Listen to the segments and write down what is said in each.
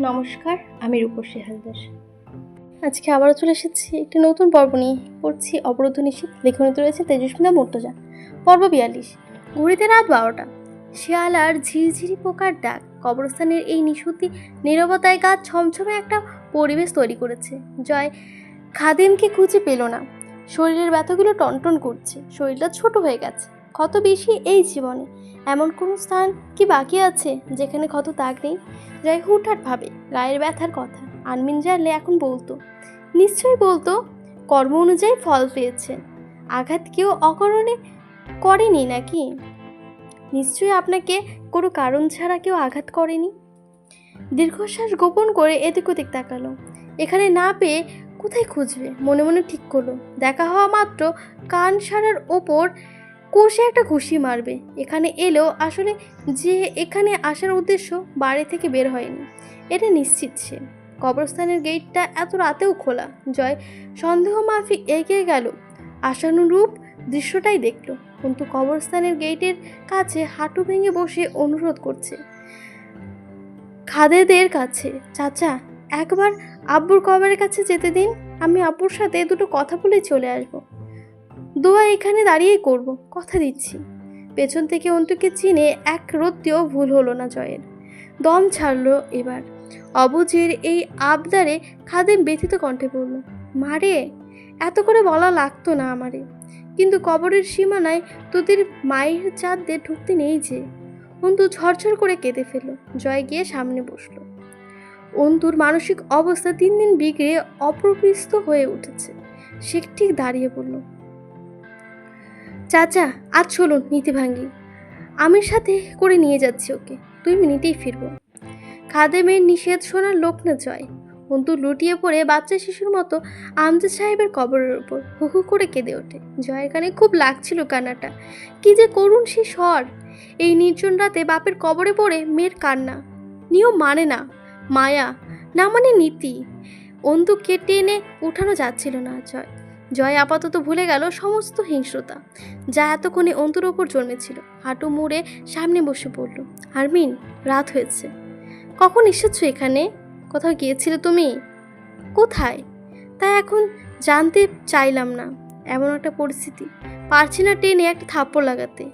নমস্কার, আমি রূপসী হালদার। আজকে আবারও চলে এসেছি একটি নতুন পর্ব নিয়ে। পড়ছি অবরোধ নিষেধ, লেখনীতে রয়েছে তেজস্মিতা মর্তজা। পর্ব বিয়াল্লিশ, ঘড়িতে রাত বারোটা। শিয়াল আর ঝিরঝিরি পোকার ডাক, কবরস্থানের এই নিশুতি, নীরবতায় গাছ ছমছমে একটা পরিবেশ তৈরি করেছে। জয় খাদিমকে খুঁজে পেল না। শরীরের ব্যথাগুলো টনটন করছে, শরীরটা ছোট হয়ে গেছে। কত বেশি এই জীবনে। এমন কোনো স্থান কি বাকি আছে যেখানে ক্ষত দাগ নেই? জয় হুটহাট ভাবে, গায়ের ব্যথার কথা। আনমিন জানলে এখন বলতো, নিশ্চয়ই বলতো, কর্ম অনুযায়ী ফল পেয়েছে। আঘাত কেউ অকারণে করেনি নাকি? নিশ্চয়ই আপনাকে কোনো কারণ ছাড়া কেউ আঘাত করেনি? দীর্ঘশ্বাস গোপন করে এদিক ওদিক তাকালো। এখানে না পেয়ে কোথায় খুঁজবে? মনে মনে ঠিক করল। দেখা হওয়া মাত্র কান সারার ওপর কষে একটা ঘুষি মারবে। এখানে এলেও আসলে যে এখানে আসার উদ্দেশ্য বাড়ি থেকে বের হয়নি। এটা নিশ্চিত সে। কবরস্থানের গেটটা এত রাতেও খোলা। জয় সন্দেহ মাফিক এগিয়ে গেল। আশানুরূপ দৃশ্যটাই দেখল। কিন্তু কবরস্থানের গেটের কাছে হাঁটু ভেঙে বসে অনুরোধ করছে। খাদেদের কাছে, চাচা, একবার আব্বুর কবরের কাছে যেতে দিন। আমি আব্বুর সাথে দুটো কথা বলে চলে আসব। দোয়া এখানে দাঁড়িয়েই করব, কথা দিচ্ছি। পেছন থেকে অন্তুকে চিনে এক রত্তিও ভুল হলো না জয়ের। দম ছাড়লো এবার। অবুজের এই আবদারে খাদেম ব্যথিত কণ্ঠে পড়ল মারে এত করে বলা লাগতো না আমারে। কিন্তু কবরের সীমানায় তোদের মায়ের চাঁদদের ঢুকতে নেই যে। অন্তু ঝরঝর করে কেঁদে ফেলল, জয় গিয়ে সামনে বসল। অন্তুর মানসিক অবস্থা দিন দিন বিগড়ে অপ্রকৃষ্ট হয়ে উঠেছে। সে ঠিক দাঁড়িয়ে পড়ল চাচা, আজ চলুন নীতি ভাঙ্গি। আমির সাথে করে নিয়ে যাচ্ছি ওকে। দুই মিনিটেই ফিরবো। খাদেমের নিষেধ শোনার লোক না জয়। অন্তু লুটিয়ে পড়ে বাচ্চা শিশুর মতো আমজাদ সাহেবের কবরের ওপর হু হু করে কেঁদে ওঠে। জয়ের কানে খুব লাগছিল কান্নাটা। কি যে করুন সে স্বর। এই নির্জন রাতে বাপের কবরে পড়ে মেয়ের কান্না। নিয়ম মানে না। মায়া, না মানে নীতি। অন্তু কেটে এনে উঠানো যাচ্ছিল না জয়। জয় আপাতত ভুলে গেল সমস্ত হিংস্রতা, যা এতক্ষণে অন্তুর ওপর জন্মেছিল। হাঁটু মুড়ে সামনে বসে পড়ল। আরমিন রাত হয়েছে। কখন এসেছ এখানে? কোথাও গিয়েছিলে তুমি? কোথায়? তা এখন জানতে চাইলাম না। এমন একটা পরিস্থিতি। পারছি না টেনে একটা থাপ্পড় লাগাতে।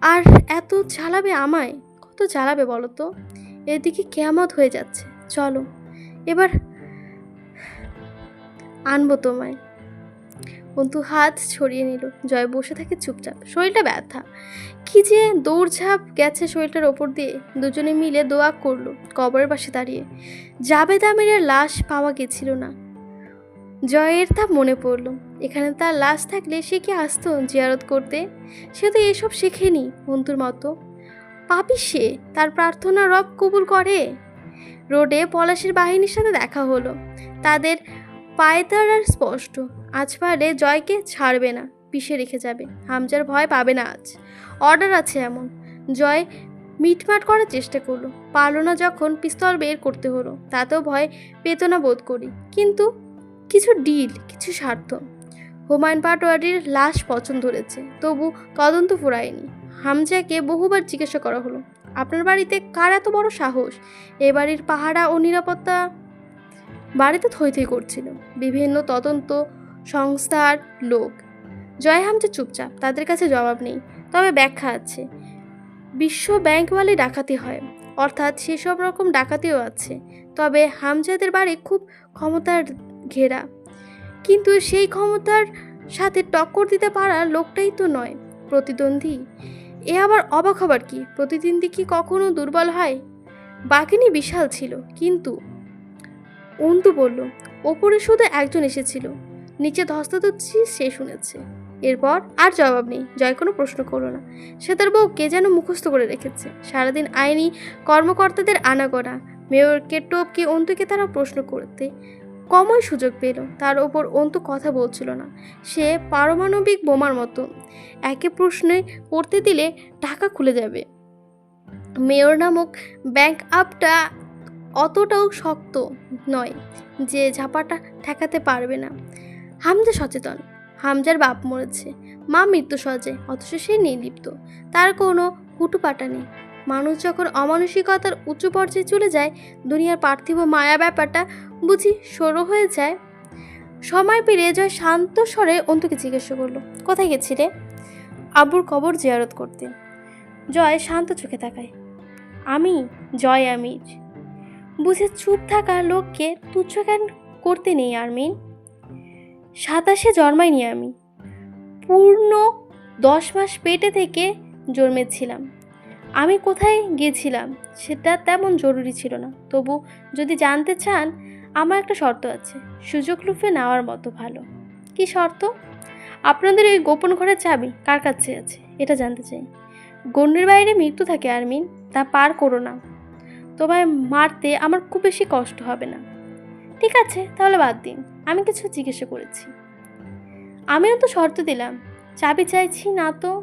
আর এত জ্বালাবে আমায়? কত জ্বালাবে বলো তো? এদিকে কেয়ামত হয়ে যাচ্ছে। চলো, এবার আনব তোমায়। অন্তু হাত ছড়িয়ে নিল। জয় বসে থাকে চুপচাপ। শরীরটা ব্যথা। কি যে দৌড়ঝাঁপ গেছে শরীরটার ওপর দিয়ে। দুজনে মিলে দোয়া করল কবরের পাশে দাঁড়িয়ে। জাবেদ আমিরের লাশ পাওয়া গেছিল না। জয়ের তা মনে পড়ল। এখানে তার লাশ থাকলে সে কি আসতো জিয়ারত করতে? সে তো এসব শেখেনি অন্তুর মতো। পাপি সে, তার প্রার্থনা রব কবুল করে। রোডে পলাশের বাহিনীর সাথে দেখা হলো। তাদের পায়তার আর স্পষ্ট। আজ পারে জয়কে ছাড়বে না, পিষে রেখে যাবে। হামজার ভয় পাবে না আজ। অর্ডার আছে এমন। জয় মিটমাট করার চেষ্টা করল। পারল না যখন পিস্তল বের করতে হলো। তাতেও ভয় পেত না বোধ করি। কিন্তু কিছু ডিল কিছু স্বার্থ। হুমায়ুন পাটোয়ারির লাশ পছন্দ ধরেছে তবু তদন্ত ফুরায়নি। হামজাকে বহুবার জিজ্ঞাসা করা হলো, আপনার বাড়িতে কার এত বড় সাহস? এ বাড়ির পাহারা ও নিরাপত্তা বাড়িতে থই থই করছিল। বিভিন্ন তদন্ত সংস্থার লোক। জয় হামজা চুপচাপ, তাদের কাছে জবাব নেই। তবে ব্যাখ্যা আছে। বিশ্ব ব্যাংকওয়ালি ডাকাতি হয়। অর্থাৎ সেসব রকম ডাকাতিও আছে। তবে হামজাদের বাড়ি খুব ক্ষমতার ঘেরা। কিন্তু সেই ক্ষমতার সাথে টক্কর দিতে পারা লোকটাই তো নয়, প্রতিদ্বন্দ্বী। এ আবার অবাক হবার কি? প্রতিদ্বন্দ্বী কি কখনো দুর্বল হয়? বাকিনি বিশাল ছিল, কিন্তু অন্তু বলল, ওপরে শুধু একজন এসেছিল। নিচে ধস্তাধস্তি সে শুনেছে। এরপর আর জবাব নেই, জয় কোনো প্রশ্ন করল না। সে তার বউ কে যেন মুখস্থ করে রেখেছে। সারাদিন আইনি কর্মকর্তাদের আনাগোনা, মেয়রকে টোপকে অন্তুকে তারা প্রশ্ন করতে কমই সুযোগ পেল। তার ওপর অন্তু কথা বলছিল না। সে পারমাণবিক বোমার মতো একে প্রশ্নে করতে দিলে টাকা খুলে যাবে। মেয়র নামক ব্যাংক আপটা অতটাও শক্ত নয় যে ঝাপাটা ঠেকাতে পারবে না। হামজা সচেতন। হামজার বাপ মরেছে। মা মৃত্যু সজে অথচ সে নির্লিপ্ত। তার কোনো হুটুপাটা নেই। মানুষ যখন অমানসিকতার উঁচু পর্যায়ে চলে যায়, দুনিয়ার পার্থিব মায়া ব্যাপারটা বুঝি সরু হয়ে যায়। সময় পেরিয়ে জয় শান্ত স্বরে অন্তুকে জিজ্ঞাসা করল, কোথায় গেছিলে? আব্বুর কবর জিয়ারত করতে। জয় শান্ত চোখে তাকায়, আমি, জয় আমির। বুঝে চুপ থাকা লোককে তুচ্ছ জ্ঞান করতে নেই, আরমিন। সাতাশে জন্মাইনি আমি। পূর্ণ দশ মাস পেটে থেকে জন্মেছিলাম। আমি কোথায় গিয়েছিলাম সেটা তেমন জরুরি ছিল না। তবু যদি জানতে চান, আমার একটা শর্ত আছে। সুযোগ লুফে নেওয়ার মতো ভালো। কি শর্ত? আপনাদের ওই গোপন ঘরের চাবি কার কাছে আছে? এটা জানতে চাই। গণ্যের বাইরে মৃত্যু থাকে, আরমিন। তা পার করো না। তোমায় মারতে আমার খুব বেশি কষ্ট হবে না। ঠিক আছে, তাহলে বাদ দিন। আমি কিছু জিজ্ঞাসা করেছি। আমিও তো শর্ত দিলাম, চাবি চাইছি না তো?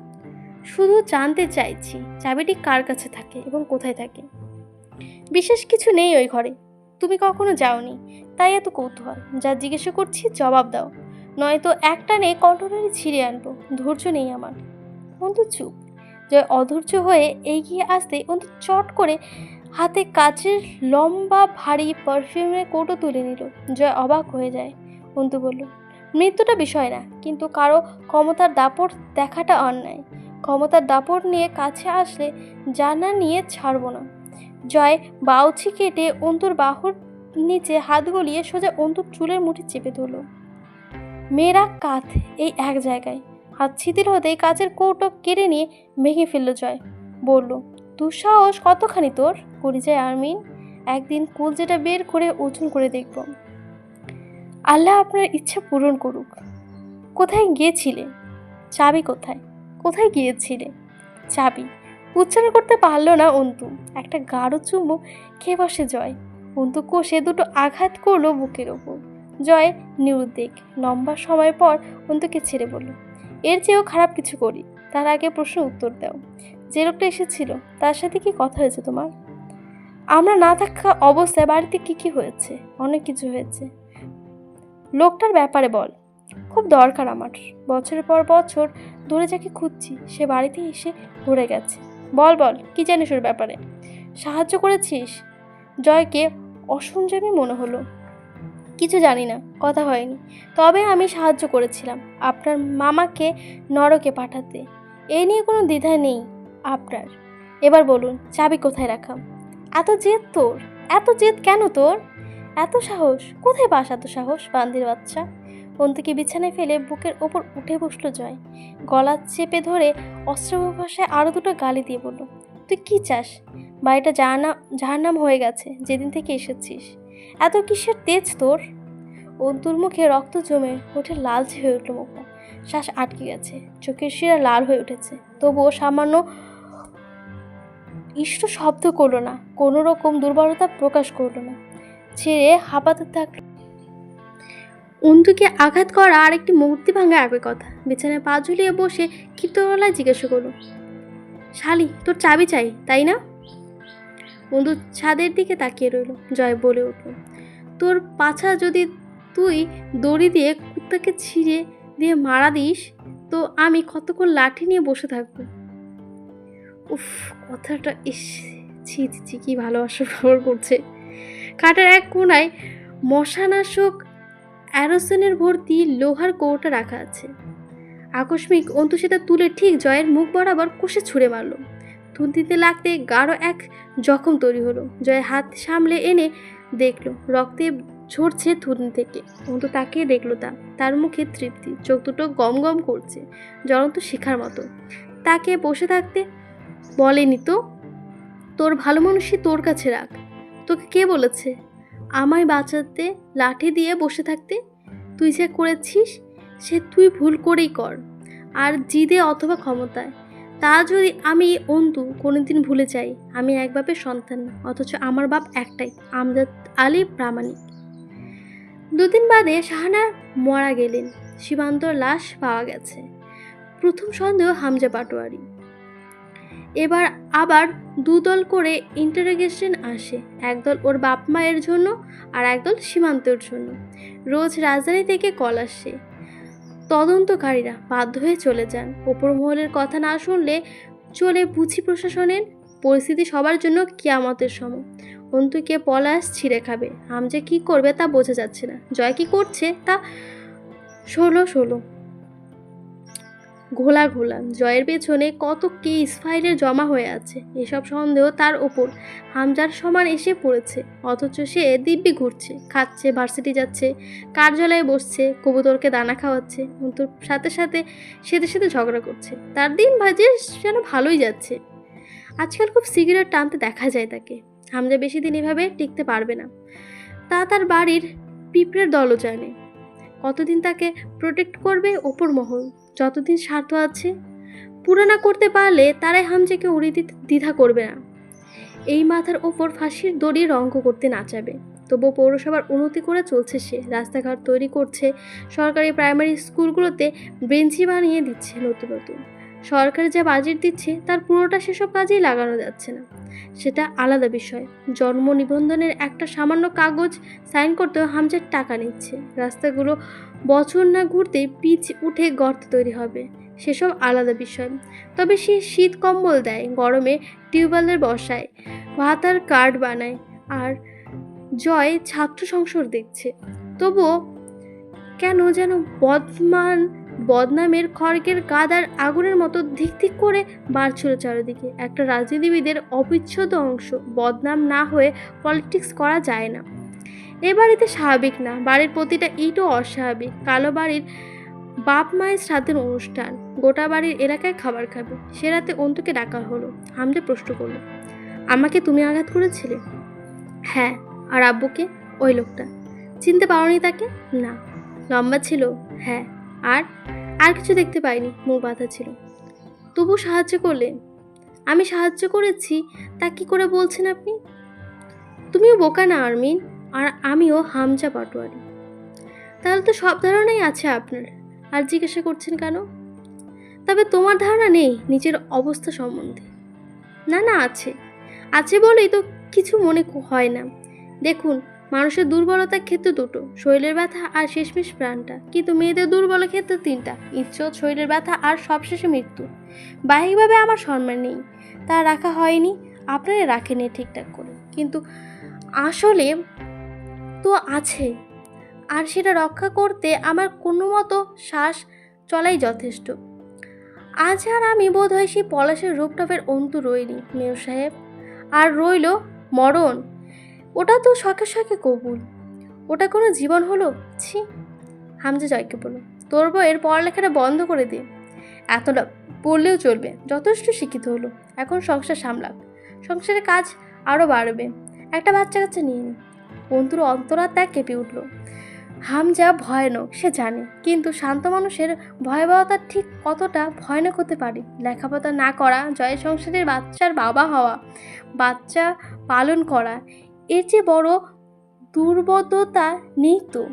শুধু জানতে চাইছি, চাবিটি কার কাছে থাকে এবং কোথায় থাকে। বিশেষ কিছু নেই ওই ঘরে। তুমি কখনো যাওনি, তাই এত কৌতূহল। যা জিজ্ঞাসা করছি জবাব দাও, নয়তো একটা নে কণ্ঠনারি ছিঁড়ে আনব, ধৈর্য নেই আমার। অন্তু চুপ, জয় অধৈর্য হয়ে এগিয়ে আসতে অন্তু চট করে হাতে কাচের লম্বা, ভারী পারফিউমের কৌটো তুলে নিল। জয় অবাক হয়ে যায়। অন্তু বলল, মৃত্যুটা বিষয় না, কিন্তু কারও ক্ষমতার দাপট দেখাটা অন্যায়। ক্ষমতার দাপট নিয়ে কাছে আসলে জানা নিয়ে ছাড়বো না। জয় বাউছি কেটে অন্তুর বাহুর নিচে হাত গলিয়ে সোজা অন্তুর চুলের মুঠি চেপে ধরল। মেয়েরা কাঁধ এই এক জায়গায়। হাত শিথিল হতেই কাচের কৌটো কেড়ে নিয়ে ভেঙে ফেলল জয়। বলল দুঃসাহস কতখানি তোর? পরিচয় আর্মিন একদিন কুল যেটা বের করে ওজন করে দেখব আল্লাহ আপনার ইচ্ছা পূরণ করুক। কোথায় গিয়েছিলে? চাবি কোথায়? কোথায় গিয়েছিলে? চাবি? উচ্চারণ করতে পারল না অন্তু। একটা গাঢ় চুমুক খেয়ে বসে জয়। অন্তু কোষে দুটো আঘাত করল বুকের ওপর। জয় নিরুদ্বেগ। লম্বা সময় পর অন্তুকে ছেড়ে বলল, এর চেয়েও খারাপ কিছু করি। তার আগে প্রশ্ন উত্তর দাও। যে লোকটা এসেছিল, তার সাথে কি কথা হয়েছে তোমার? আমরা না থাকা অবস্থায় বাড়িতে কি কি হয়েছে? অনেক কিছু হয়েছে। লোকটার ব্যাপারে বল। খুব দরকার আমার। বছরের পর বছর ধরে যাকে খুঁজছি, সে বাড়িতে এসে ঘুরে গেছে। বল বল, কি জানিস ওর ব্যাপারে? সাহায্য করেছিস? জয়কে অসংযমী মনে হলো। কিছু জানি না, কথা হয়নি। তবে আমি সাহায্য করেছিলাম আপনার মামাকে নরকে পাঠাতে। এ নিয়ে কোনো দ্বিধা নেই। আপনার। এবার বলুন, চাবি কোথায় রাখা? এত জেদ তোর? এত জেদ কেন তোর? এত সাহস? কোথায় পাস এত সাহস, বান্দির বাচ্চা? অন্তিকে বিছানায় ফেলে বুকের ওপর উঠে বসল জয়। গলা চেপে ধরে অস্ত্র ভাষায় আরও দুটো গালি দিয়ে বলল, তুই কি চাস? বাড়িটা জাহানা জাহান্নাম হয়ে গেছে, যেদিন থেকে এসেছিস। এত কিসের তেজ তোর? অন্তুর মুখে রক্ত জমে উঠে লালচে হয়ে উঠল মুখটা। শ্বাস আটকে গেছে, চোখের শিরা লাল হয়ে উঠেছে। তবুও সামান্য ইষ্ট শব্দ করল না কোনো রকম দুর্বলতা প্রকাশ করল না। ছেড়ে হাঁপাতে থাকল। অন্তুকে আঘাত করা আর একটি মূর্তি ভাঙা একই কথা। বিছানায় পা ঝুলিয়ে বসে ক্ষিপ্ত গলায় জিজ্ঞাসা করল, শালি, তোর চাবি চাই, তাই না? অন্তু ছাদের দিকে তাকিয়ে রইল, জয় বলে উঠল, তোর পাছা যদি তুই দড়ি দিয়ে কুত্তাকে ছিঁড়ে দিয়ে মারা দিস, তো আমি কতক্ষণ লাঠি নিয়ে বসে থাকব? উফ, কথাটা, ইস, ছি ছি ভালোবাসা ব্যবহার করছে। কাটার এক কোনায় মশানাশক অ্যারোসেনের ভর্তি লোহার কৌটা রাখা আছে। আকস্মিক অন্তু সেটা তুলে ঠিক জয়ের মুখ বরাবর কষে ছুঁড়ে মারল। থুনতিতে লাগতে গাঢ় এক জখম তৈরি হলো। জয় হাত সামলে এনে দেখল, রক্তে ঝরছে থুতনি থেকে। অন্তু তাকে দেখল তা। তার মুখে তৃপ্তি। চোখ দুটো গম গম করছে, জ্বলন্ত শিখার মতো। তাকে বসে থাকতে বলেনি তো। তোর ভালো মানুষই তোর কাছে রাখ। তোকে কে বলেছে? আমায় বাঁচাতে লাঠি দিয়ে বসে থাকতে তুই যে করেছিস, সে তুই ভুল করেই কর। আর জিদে অথবা ক্ষমতায়, তা যদি আমি অন্তু কোনোদিন ভুলে যাই, আমি এক বাপের সন্তান না অথচ আমার বাপ একটাই, আমজাদ আলী প্রামাণিক। দুদিন বাদে শাহানার মারা গেলেন, সীমান্তর লাশ পাওয়া গেছে। প্রথম সন্দেহ হামজা পাটোয়ারি। এবার আবার দুদল করে ইন্টারোগেশন আসে। একদল ওর বাপ মায়ের জন্য আর একদল সীমান্তের জন্য। রোজ রাজধানী থেকে কল আসে। তদন্তকারীরা বাধ্য হয়ে চলে যান। ওপর মহলের কথা না শুনলে চলে বুঝি প্রশাসনের পরিস্থিতি সবার জন্য কিয়ামতের সম। অন্তুকে পলাশ ছিঁড়ে খাবে। হামজা কি করবে তা বোঝা যাচ্ছে না। জয় কি করছে তা ষোলো ষোলো। ঘোলা ঘোলা জয়ের পেছনে কত কেস ফাইলে জমা হয়ে আছে, এসব সন্দেহ তার ওপর। হামজার সমান এসে পড়েছে, অথচ সে দিব্যি ঘুরছে, খাচ্ছে, ভার্সিটি যাচ্ছে, কার্যালয়ে বসছে, কবুতরকে দানা খাওয়াচ্ছে অন্তুর সাথে সাথে সেদের সাথে ঝগড়া করছে। তার দিন বাজে যেন ভালোই যাচ্ছে। আজকাল খুব সিগারেট টানতে দেখা যায় তাকে। হামজা বেশি দিন এভাবে টিকতে পারবে না। তা তার বাড়ির পিঁপড়ের দলও জানে। কতদিন তাকে প্রোটেক্ট করবে ওপর মহল। যতদিন স্বার্থ আছে পুরো না করতে পারলে তারাই হামজাকে উড়িয়ে দিতে দ্বিধা করবে না। এই মাথার ওপর ফাঁসির দড়ি রঙ্গ করতে নাচাবে। তবু পৌরসভার উন্নতি করে চলছে সে। রাস্তাঘাট তৈরি করছে সরকারি প্রাইমারি স্কুলগুলোতে বেঞ্চি বানিয়ে দিচ্ছে নতুন নতুন। সরকার যা বাজেট দিচ্ছে, তার পুরোটা সেসব কাজেই লাগানো যাচ্ছে না। সেটা আলাদা বিষয়। জন্ম নিবন্ধনের একটা সামান্য কাগজ সাইন করতেও হামজার টাকা নিচ্ছে। রাস্তাগুলো বছর না ঘুরতেই পিচ উঠে গর্ত তৈরি হবে। সেসব আলাদা বিষয়। তবে সে শীত কম্বল দেয়, গরমে টিউবওয়েলের বসায়, ভাতার কার্ড বানায় আর জয় ছাত্র সংসদ দেখছে। তবুও কেন যেন বদমান বদনামের খড়গের গাদার আগুনের মতো ধিক ধিক করে বাড়ছিল চারিদিকে। একটা রাজনীতিবিদের অবিচ্ছেদ অংশ। বদনাম না হয়ে পলিটিক্স করা যায় না। এ বাড়িতে স্বাভাবিক না। বাড়ির প্রতিটা ইটও অস্বাভাবিক। কালো বাড়ির বাপ মায়ের শ্রাদ্ধের অনুষ্ঠান। গোটা বাড়ির এলাকায় খাবার খাবে। সে রাতে অন্তুকে ডাকা হলো। হামদে প্রশ্ন করল, আমাকে তুমি আঘাত করেছিলে? হ্যাঁ। আর আব্বুকে? ওই লোকটা। চিনতে পারোনি তাকে? না। লম্বা ছিল? হ্যাঁ। আর আর কিছু দেখতে পাইনি মুখ বাঁধা ছিল। তবু সাহায্য করলে। আমি সাহায্য করেছি, তা কি করে বলছেন আপনি? তুমিও বোকা না, আরমিন, আর আমিও হামজা পাটোয়ারি। তাহলে তো সব ধারণাই আছে আপনার, আর জিজ্ঞাসা করছেন কেন? তবে তোমার ধারণা নেই নিজের অবস্থা সম্বন্ধে। না না, আছে। আছে বলেই তো কিছু মনে হয় না। দেখুন মানুষের দুর্বলতার ক্ষেত্রে দুটো, শরীরের ব্যথা আর শেষমেশ প্রাণটা। কিন্তু মেয়েদের দুর্বল ক্ষেত্রে তিনটা, ইজ্জত, শরীরের ব্যথা আর সবশেষে মৃত্যু। বাহ্যিকভাবে আমার সম্মান নেই, তা রাখা হয়নি, আপনারা রাখেনি ঠিকঠাক করে। কিন্তু আসলে তো আছে, আর সেটা রক্ষা করতে আমার কোনো মতো শ্বাস চলাই যথেষ্ট। আজ আর আমি বোধ হয় সেই পলাশের রূপটপের অন্তু রইনি, মেয়র সাহেব। আর রইল মরণ ওটা তো শখে শখে কবুল। ওটা কোনো জীবন হলো? ছি, হামজা জয়কে বলো তোর বইয়ের পড়ালেখাটা বন্ধ করে দে। এতটা পড়লেও চলবে, যথেষ্ট শিক্ষিত হলো। এখন সংসার সামলাক। সংসারের কাজ আরও বাড়বে। একটা বাচ্চা কাচ্চা নিয়ে নি। অন্তুর অন্তরাত্মা কেঁপে উঠল। হামজা ভয়ানক, সে জানে। কিন্তু শান্ত মানুষের ভয়াবহতা ঠিক কতটা ভয়ানক হতে পারে? লেখাপড়া না করা জয় সংসারের বাচ্চার বাবা হওয়া, বাচ্চা পালন করা এর চেয়ে বড় দুর্বোধতা নেই তো?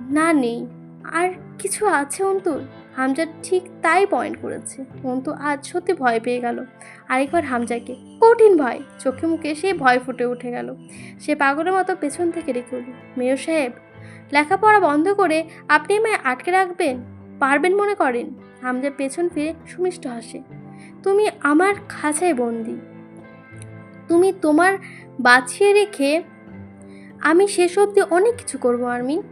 না নেই। আর কিছু আছে অন্তু? হামজা ঠিক তাই পয়েন্ট করেছে। অন্তু আজ সত্যি ভয় পেয়ে গেল। আরেকবার হামজাকে। কঠিন ভয়। চোখে মুখে সে ভয় ফুটে উঠে গেল। সে পাগলের মতো পেছন থেকে রেখে উঠল, মেয়র সাহেব, লেখাপড়া বন্ধ করে আপনি আমায় আটকে রাখবেন? পারবেন মনে করেন? হামজা পেছন ফিরে সুমিষ্ট হাসে, তুমি আমার খাঁচায় বন্দি। তুমি তোমার বাঁচিয়ে রেখে আমি শেষ অবধি অনেক কিছু করব আর্মি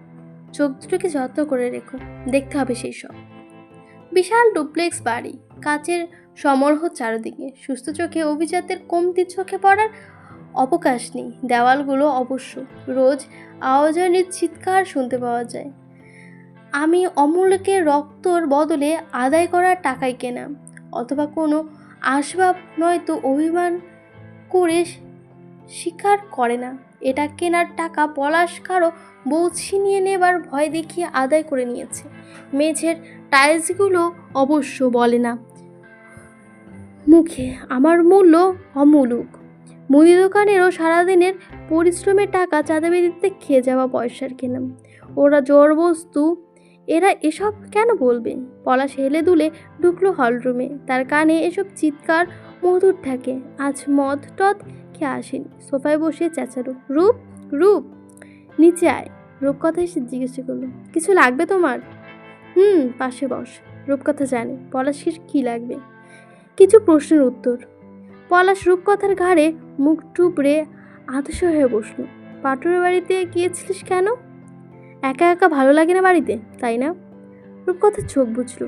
চোখ দুটোকে যত্ন করে রেখো। দেখতে হবে সেই সব। বিশাল ডুপ্লেক্স বাড়ি। কাচের সমরহ চারদিকে। সুস্থ চোখে অভিজাতের কমতি চোখে পড়ার অবকাশ নেই। দেওয়ালগুলো অবশ্য রোজ আওয়াজনের চিৎকার শুনতে পাওয়া যায়। আমি অমূল্যকে রক্তর বদলে আদায় করার টাকায় কেনা। অথবা কোনো আসবাব নয়তো অভিমান করে স্বীকার করে না। এটা কেনার টাকা পলাশ কারও বউ ছিনিয়ে নেবার ভয় দেখিয়ে আদায় করে নিয়েছে। মেঝের টাইলসগুলো অবশ্য বলে না। মুখে আমার মূল্য অমূলক। মুদি দোকানেরও সারাদিনের পরিশ্রমের টাকা চাঁদাবেদিতে খেয়ে যাওয়া পয়সার কেনা। ওরা জোর বস্তু এরা এসব কেন বলবে? পলাশ হেলে দুলে ঢুকলো হলরুমে। তার কানে এসব চিৎকার মধুর থাকে। আজ মদ টদ খেয়ে আসেনি। সোফায় বসে চেঁচালো, রূপ রূপ। নিচে আয়। রূপকথা এসে জিজ্ঞাসা করল, কিছু লাগবে তোমার? হুম, পাশে বস। রূপকথা জানে, পলাশের কী লাগবে? কিছু প্রশ্নের উত্তর। পলাশ রূপকথার ঘাড়ে মুখ টুবড়ে আদর্শ হয়ে বসল, পাটুর বাড়িতে গিয়েছিলিস কেন? একা একা ভালো লাগে না বাড়িতে, তাই না? রূপকথার চোখ বুঝলো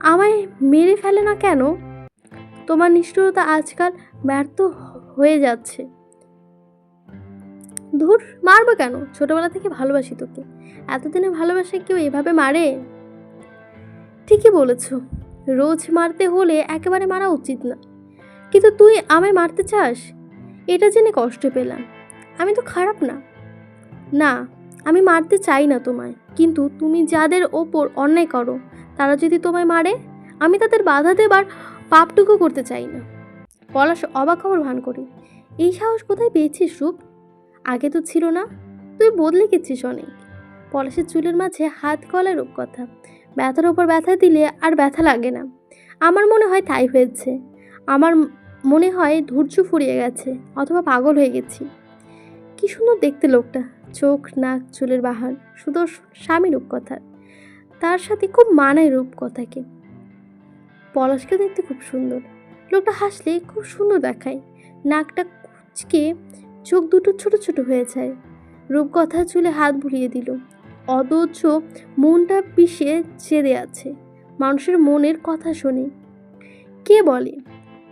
আমায় মেরে ফেলে না কেন? তোমার নিষ্ঠুরতা আজকাল ব্যর্থ হয়ে যাচ্ছে। ধুর, মারবো কেন? ছোটবেলা থেকে ভালোবাসি তোকে। এতদিনে ভালোবাসায় কেউ এভাবে মারে? ঠিকই বলেছ। রোজ মারতে হলে একেবারে মারা উচিত না। কিন্তু তুই আমায় মারতে চাস? এটা জেনে কষ্ট পেলাম। আমি তো খারাপ না। না, আমি মারতে চাই না তোমায়। কিন্তু তুমি যাদের ওপর অন্যায় করো, তারা যদি তোমায় মারে, আমি তাদের বাধা দেবার পাপটুকু করতে চাই না। পলাশ অবাক খবর ভান করি। এই সাহস কোথায় পেয়েছিস রূপ? আগে তো ছিল না, তুই বদলে গেছিস অনেক। পলাশের চুলের মাঝে হাত কলার রূপকথা। ব্যথার ওপর ব্যথা দিলে আর ব্যথা লাগে না। আমার মনে হয় তাই হয়েছে। আমার মনে হয় ধৈর্য ফুরিয়ে গেছে, অথবা পাগল হয়ে গেছি। কি সুন্দর দেখতে লোকটা, চোখ, নাক, চুলের বাহার সুদর্শন স্বামী রূপকথার তার সাথে খুব মানায় রূপকথাকে। পলাশকে দেখতে খুব সুন্দর। লোকটা হাসলে খুব সুন্দর দেখায়। নাকটা কুচকে চোখ দুটো ছোট ছোট হয়ে যায়। রূপকথা চুলে হাত বুলিয়ে দিল। অথচ মনটা পিষে ছেড়ে আছে। মানুষের মনের কথা শোনে। কে বলে?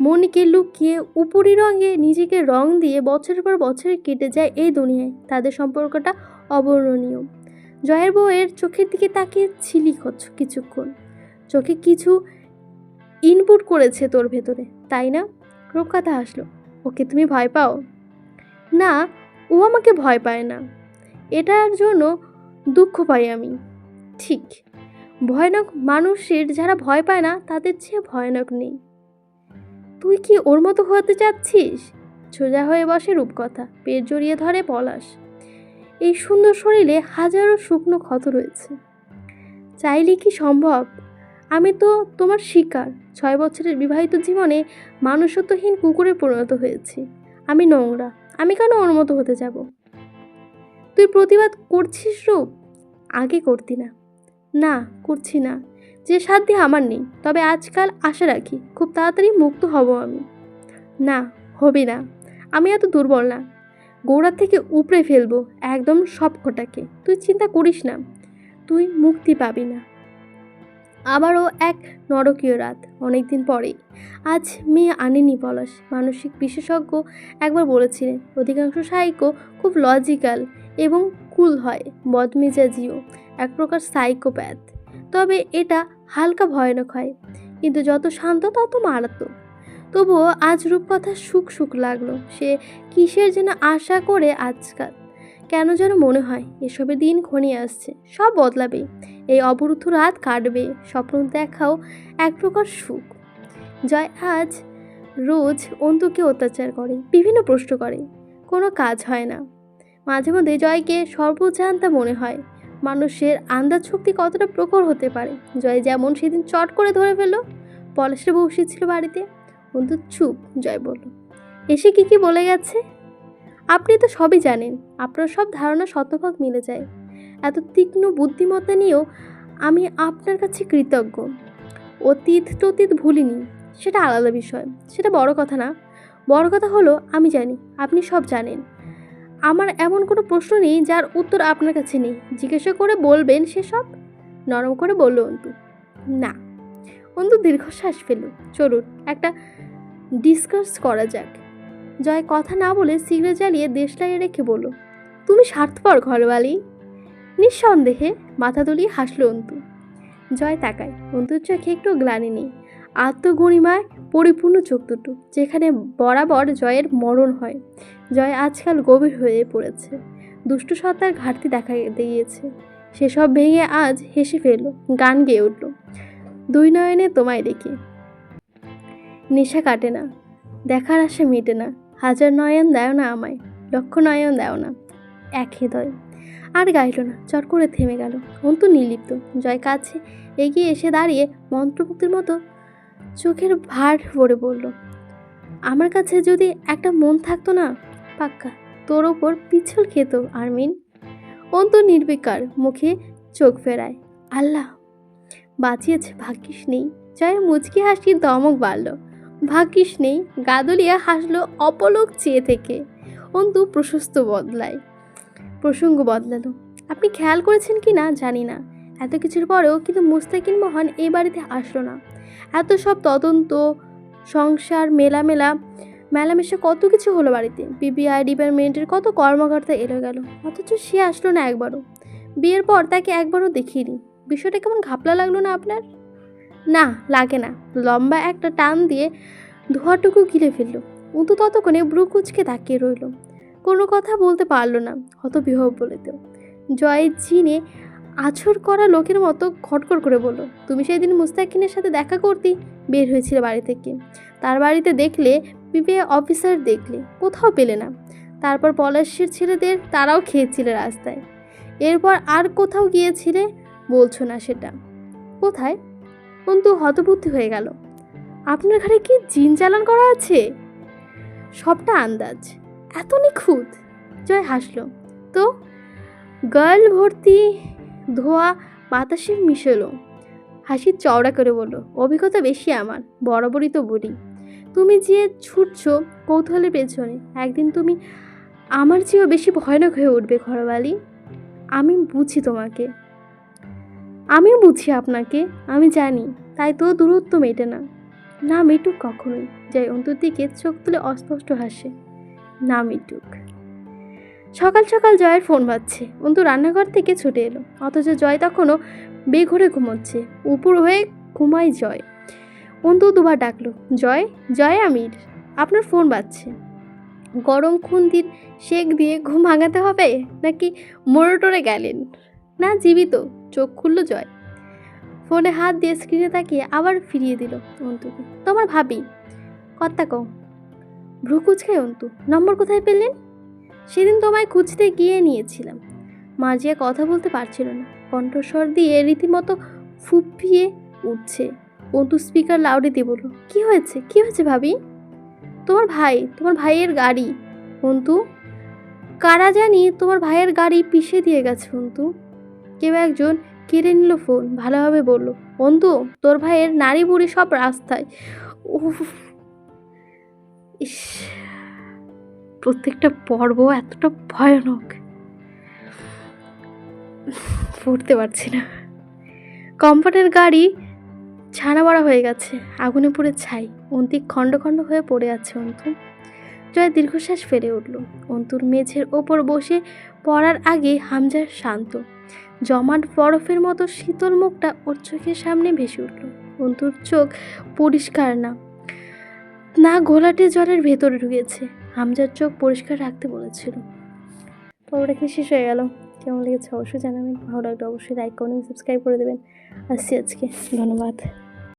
মনকে লুকিয়ে উপরি রঙে নিজেকে রং দিয়ে বছরের পর বছরে কেটে যায় এই দুনিয়ায়। তাদের সম্পর্কটা অবর্ণনীয়। জয়ের বউয়ের চোখের দিকে তাকিয়ে ছিলি কছ- কিছুক্ষণ। চোখে কিছু ইনপুট করেছে তোর ভেতরে, তাই না? রূপকথা হাসলো। ওকে তুমি ভয় পাও? না, ও আমাকে ভয় পায় না। এটার জন্য দুঃখ পাই আমি। ঠিক। ভয়ানক মানুষের যারা ভয় পায় না, তাদের চেয়ে ভয়ানক নেই। তুই কি ওর মতো হতে চাচ্ছিস? সোজা হয়ে বসে রূপকথা, পেট জড়িয়ে ধরে পলাশ। এই সুন্দর শরীরে হাজারো শুকনো ক্ষত রয়েছে। চাইলে কি সম্ভব? আমি তো তোমার শিকার। ছয় বছরের বিবাহিত জীবনে মানুষত্বহীন কুকুরে পরিণত হয়েছি। আমি নোংরা। আমি কেন ওর মতো হতে যাব? তুই প্রতিবাদ করছিস রূপ? আগে করতি না। না, করছি না। যে সাধ্য আমার নেই। তবে আজকাল আশা রাখি, খুব তাড়াতাড়ি মুক্ত হব আমি। না, হবি না। আমি এত দুর্বল না। গোড়া থেকে উপড়ে ফেলব একদম সব কটাকে তুই চিন্তা করিস না। তুই মুক্তি পাবি না। আবারও এক নরকীয় রাত, অনেকদিন পরেই। আজ মেয়ে আনেনি পলাশ। মানসিক বিশেষজ্ঞ একবার বলেছিলেন, অধিকাংশ সাইকো খুব লজিক্যাল এবং কুল হয়, বদমেজাজিও, এক প্রকার সাইকোপ্যাথ তবে এটা হালকা ভয়ানক হয়, কিন্তু যত শান্ত তত মারাত্মক। তবুও আজ রূপকথা সুখ সুখ লাগল। সে কিসের যেন আশা করে আজকাল? কেন যেন মনে হয় এসবের দিন ঘনিয়ে আসছে। সব বদলাবে। এই অবরুদ্ধ রাত কাটবে। স্বপ্ন দেখাও এক প্রকার সুখ। জয় আজ রোজ অন্তুকে অত্যাচার করে, বিভিন্ন প্রশ্ন করে। কোনো কাজ হয় না। মাঝে মধ্যে জয়কে সর্বজান্তা মনে হয়। মানুষের আন্দাজ শক্তি কতটা প্রখর হতে পারে? জয় যেমন সেদিন চট করে ধরে ফেলল পলাশে বসেছিল বাড়িতে। অন্তু চুপ, জয় বলল, এসে কি কি বলে গেছে? আপনি তো সবই জানেন, আপনার সব ধারণা শতভাগ মিলে যায়। এত তীক্ষ্ণ বুদ্ধিমত্তা নিয়েও আমি আপনার কাছে কৃতজ্ঞ। অতীত টতীত ভুলিনি, সেটা আলাদা বিষয়, সেটা বড় কথা না। বড় কথা হলো, আমি জানি, আপনি সব জানেন। আমার এমন কোনো প্রশ্ন নেই যার উত্তর আপনার কাছে নেই। জিজ্ঞাসা করে বলবেন সেসব? নরম করে বলল অন্তু। না। অন্তু দীর্ঘশ্বাস ফেলল। চলুন, একটা ডিসকাস করা যাক। জয় কথা না বলে সিগারেট জ্বালিয়ে দেশলাইয়ে রেখে বলল, তুমি স্বার্থপর ঘরবালি নিঃসন্দেহে মাথা দুলিয়ে হাসলো অন্তু। জয় তাকায়, অন্তুর চোখে একটু গ্লানি নেই, আত্মগরিমায় পরিপূর্ণ চোখ দুটো, যেখানে বরাবর জয়ের মরণ হয়। জয় আজকাল গভীর হয়ে পড়েছে। দুষ্টু সত্তার ঘাটতি দেখা দিয়েছে সেসব ভেঙে আজ হেসে ফেলল, গান গেয়ে উঠল, দুই নয়নে তোমায় দেখি। নেশা কাটে না, দেখার আশা মেটে না হাজার নয়ন দেও না আমায়, লক্ষ নয়ন দেও না। এক হৃদয়। আর গাইল না, চট করে থেমে গেল। অন্তু নির্লিপ্ত, জয় কাছে এগিয়ে এসে দাঁড়িয়ে মন্ত্রমুক্তির মতো চোখের ভার ভরে বলল, আমার কাছে যদি একটা মন থাকতো না, পাক্কা, তোর ওপর পিছল খেত, আরমিন। অন্তু নির্বিকার মুখে চোখ ফেরায়, আল্লাহ, বাঁচিয়েছে, ভাগ্যিস নেই। জয়ের মুচকি হাসি দমক বাড়ল। ভাগ্যিস নেই, গাদলিয়া হাসলো অপলক চেয়ে থেকে। অন্তু প্রশস্ত বদলায়। প্রসঙ্গ বদলালো। আপনি খেয়াল করেছেন কি না জানি না। এত কিছুর পরেও কিন্তু মুস্তাকিন মোহন এই বাড়িতে আসলো না। এত সব তদন্ত, সংসার, মেলামেলা, মেলামেশা কত কিছু হলো বাড়িতে। বিবিআই ডিপার্টমেন্টের কত কর্মকর্তা এলো গেল। অথচ সে আসলো না একবারও। বিয়ের পর তাকে একবারও দেখিনি। বিষয়টা কেমন ঘাপলা লাগল না আপনার? না, লাগে না। লম্বা একটা টান দিয়ে ধোয়াটুকু গিলে ফেলল। উতু ততক্ষণে ব্রু কুচকে তাকিয়ে রইল। কোনো কথা বলতে পারল না হত বিহব বলেতেও জয় জিনে আছর করা লোকের মতো খটখট করে বলল, তুমি সেদিন মুস্তাকিনের সাথে দেখা করতেই বের হয়েছিলে বাড়ি থেকে। তার বাড়িতে দেখলে বিবিএ অফিসার দেখলে, কোথাও পেলে না। তারপর পলাশের ছেলেদের তারাও খেয়েছিলে রাস্তায়। এরপর আর কোথাও গিয়েছিলে? বলছো না সেটা। কোথায়? অন্তু হতবুদ্ধি হয়ে গেল। আপনার ঘরে কি জিন চালান করা আছে? সবটা আন্দাজ। এত নিখুঁত। জয় হাসলো। তো? গার্ল ভর্তি ধোয়া বাতাসে মিশেলো। হাসি চওড়া করে বলল, অভিজ্ঞতা বেশি আমার, বরাবরই তো বলি। তুমি যে ছুটছো কৌতূহলের পেছনে, একদিন তুমি আমার চেয়েও বেশি ভয়ানক হয়ে উঠবে ঘরবালি আমি বুঝি তোমাকে। আমিও বুঝি আপনাকে, আমি জানি, তাই তো দূরত্ব মেটে না। না মিটুক কখনোই, যাই অন্তর দিকে চোখ তুলে অস্পষ্ট হাসে। না মিটুক। সকাল সকাল জয়ের ফোন বাজছে, অন্তু রান্নাঘর থেকে ছুটে এলো, অথচ জয় তখনও বেঘরে ঘুমোচ্ছে, উপর হয়ে ঘুমায় জয়। অন্তু দুবার ডাকলো, জয় জয় আমির, আপনার ফোন বাজছে। গরম খুন্তির শেক দিয়ে ঘুম ভাঙাতে হবে, নাকি মোড়টোরে গেলেন? না জীবিত, চোখ খুললো জয়। ফোনে হাত দিয়ে স্ক্রিনে তাকিয়ে আবার ফিরিয়ে দিল অন্তুকে। তোমার ভাবি? কর্তা কও। ভ্রু কুচকায় অন্তু, নম্বর কোথায় পেলেন? সেদিন তোমায় খুঁজতে গিয়ে নিয়েছিলাম। মার্জিয়া কথা বলতে পারছিল না। কণ্ঠস্বর দিয়ে রীতিমতো ফুপিয়ে উঠছে। অন্তু স্পিকার লাউডে দিয়ে বলল, কী হয়েছে? কী হয়েছে ভাবি? তোমার ভাই, তোমার ভাইয়ের গাড়ি। অন্তু? কারা জানি তোমার ভাইয়ের গাড়ি পিষে দিয়ে গেছে, অন্তু? কেউ একজন কেড়ে নিল ফোন, ভালোভাবে বলল অন্তু তোর ভাইয়ের নারী বুড়ি সব রাস্তায়। উফ, ইস, প্রত্যেকটা পর্ব এতটা ভয়ানক। পড়তে পারছি না। কম্পানের গাড়ি ছানা বড়া হয়ে গেছে, আগুনে পুড়ে ছাই। অন্তিক খণ্ড খণ্ড হয়ে পড়ে আছে অন্তু। জয় দীর্ঘশ্বাস ফেলে উঠল। অন্তুর মেঝের ওপর বসে পড়ার আগে হামজার শান্ত। জমাট বরফের মতো শীতল মুখটা ওর চোখের সামনে ভেসে উঠল। অন্তুর চোখ পরিষ্কার না। না, ঘোলাটে জলের ভেতরে ঢুকেছে। হামজার চোখ পরিষ্কার রাখতে বলেছিল। পর্বটা কি শেষ হয়ে গেল। কেমন লেগেছে অবশ্যই জানাবেন। ভালো লাগলে অবশ্যই লাইক করুন সাবস্ক্রাইব করে দেবেন। আসছি আজকে। ধন্যবাদ।